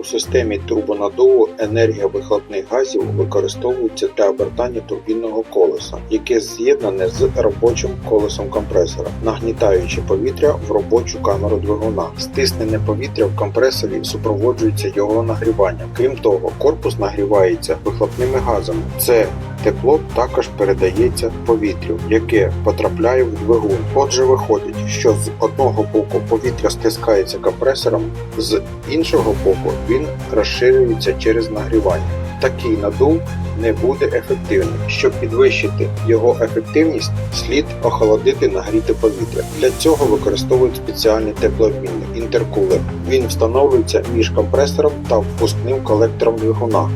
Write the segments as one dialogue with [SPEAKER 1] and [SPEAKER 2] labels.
[SPEAKER 1] У системі турбонаддуву енергія вихлопних газів використовується для обертання турбінного колеса, яке з'єднане з робочим колесом компресора, нагнітаючи повітря в робочу камеру двигуна. Стиснене повітря в компресорі супроводжується його нагріванням. Крім того, корпус нагрівається вихлопними газами. Це Тепло також передається повітрю, яке потрапляє в двигун. Отже, виходить, що з одного боку повітря стискається компресором, з іншого боку він розширюється через нагрівання. Такий надув не буде ефективним. Щоб підвищити його ефективність, слід охолодити нагріте повітря. Для цього використовують спеціальний теплообмінник інтеркулер. Він встановлюється між компресором та впускним колектором двигуна.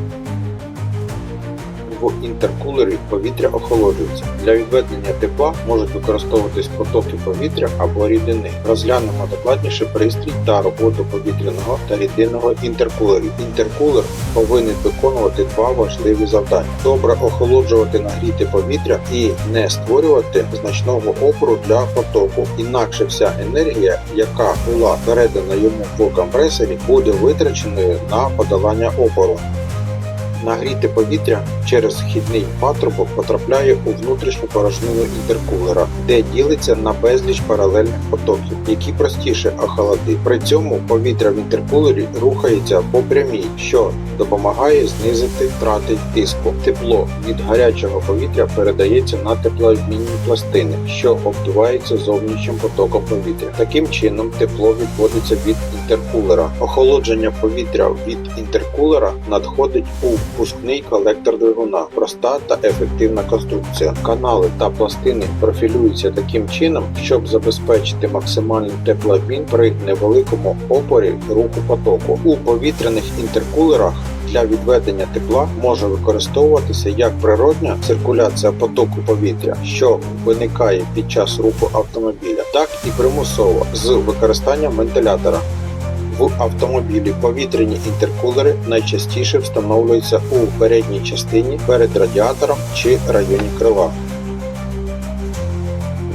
[SPEAKER 1] В інтеркулері повітря охолоджується. Для відведення тепла можуть використовуватись потоки повітря або рідини. Розглянемо докладніше пристрій та роботу повітряного та рідинного інтеркулерів. Інтеркулер повинен виконувати два важливі завдання: добре охолоджувати нагріте повітря і не створювати значного опору для потоку. Інакше вся енергія, яка була передана йому в компресорі, буде витраченою на подолання опору. Нагріте повітря через вхідний патрубок потрапляє у внутрішню порожнину інтеркулера, де ділиться на безліч паралельних потоків, які простіше охолодити. При цьому повітря в інтеркулері рухається по прямій, що допомагає знизити втрати тиску. Тепло від гарячого повітря передається на теплообмінні пластини, що обдуваються зовнішнім потоком повітря. Таким чином тепло відводиться від інтеркулера. Охолодження повітря від інтеркулера надходить у впускний колектор двигуна. Проста та ефективна конструкція. Канали та пластини профілюються таким чином, щоб забезпечити максимальний теплообмін при невеликому опорі руху потоку. У повітряних інтеркулерах для відведення тепла може використовуватися як природня циркуляція потоку повітря, що виникає під час руху автомобіля, так і примусово з використанням вентилятора. В автомобілі повітряні інтеркулери найчастіше встановлюються у передній частині перед радіатором чи районі крила.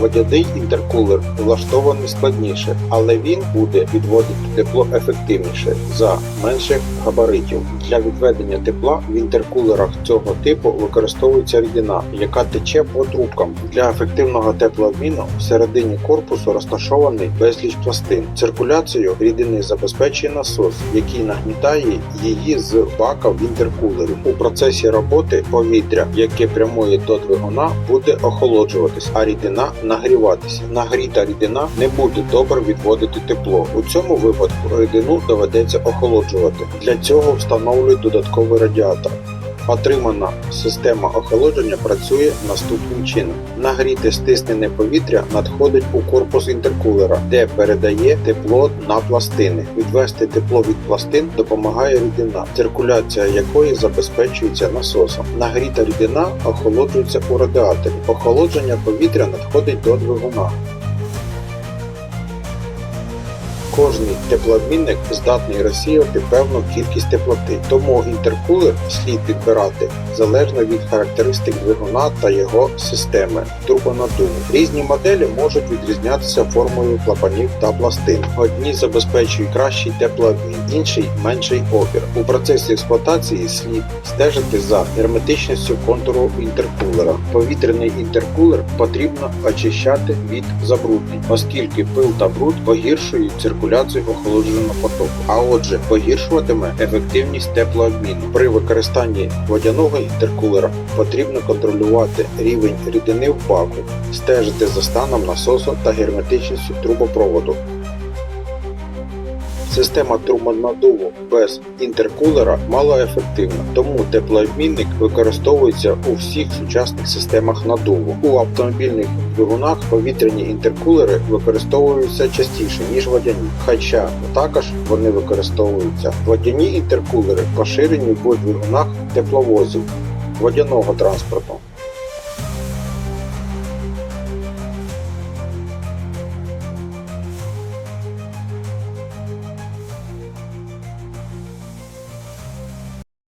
[SPEAKER 1] Водяний інтеркулер влаштований складніше, але він буде відводити тепло ефективніше за менших габаритів. Для відведення тепла в інтеркулерах цього типу використовується рідина, яка тече по трубкам. Для ефективного теплообміну всередині корпусу розташований безліч пластин. Циркуляцію рідини забезпечує насос, який нагнітає її з бака в інтеркулері. У процесі роботи повітря, яке прямує до двигуна, буде охолоджуватись, а рідина нагріватися. Нагріта рідина не буде добре відводити тепло. У цьому випадку рідину доведеться охолоджувати. Для цього встановлюють додатковий радіатор. Отримана система охолодження працює наступним чином: нагріте стиснене повітря надходить у корпус інтеркулера, де передає тепло на пластини. Відвести тепло від пластин допомагає рідина, циркуляція якої забезпечується насосом. Нагріта рідина охолоджується у радіаторі. Охолодження повітря надходить до двигуна. Кожний теплообмінник здатний розсіювати певну кількість теплоти, тому інтеркулер слід підбирати залежно від характеристик двигуна та його системи турбонаддуву. Різні моделі можуть відрізнятися формою клапанів та пластин. Одні забезпечують кращий теплообмін, інші менший опір. У процесі експлуатації слід стежити за герметичністю контуру інтеркулера. Повітряний інтеркулер потрібно очищати від забруднень, оскільки пил та бруд погіршують циркуляцію охолодженого потоку, а отже погіршуватиме ефективність теплообміну. При використанні водяного інтеркулера потрібно контролювати рівень рідини в баку, стежити за станом насосу та герметичністю трубопроводу. Система турбонаддуву без інтеркулера малоефективна, тому теплообмінник використовується у всіх сучасних системах наддуву. У автомобільних двигунах повітряні інтеркулери використовуються частіше, ніж водяні, хоча також вони використовуються. Водяні інтеркулери поширені в двигунах тепловозів водяного транспорту.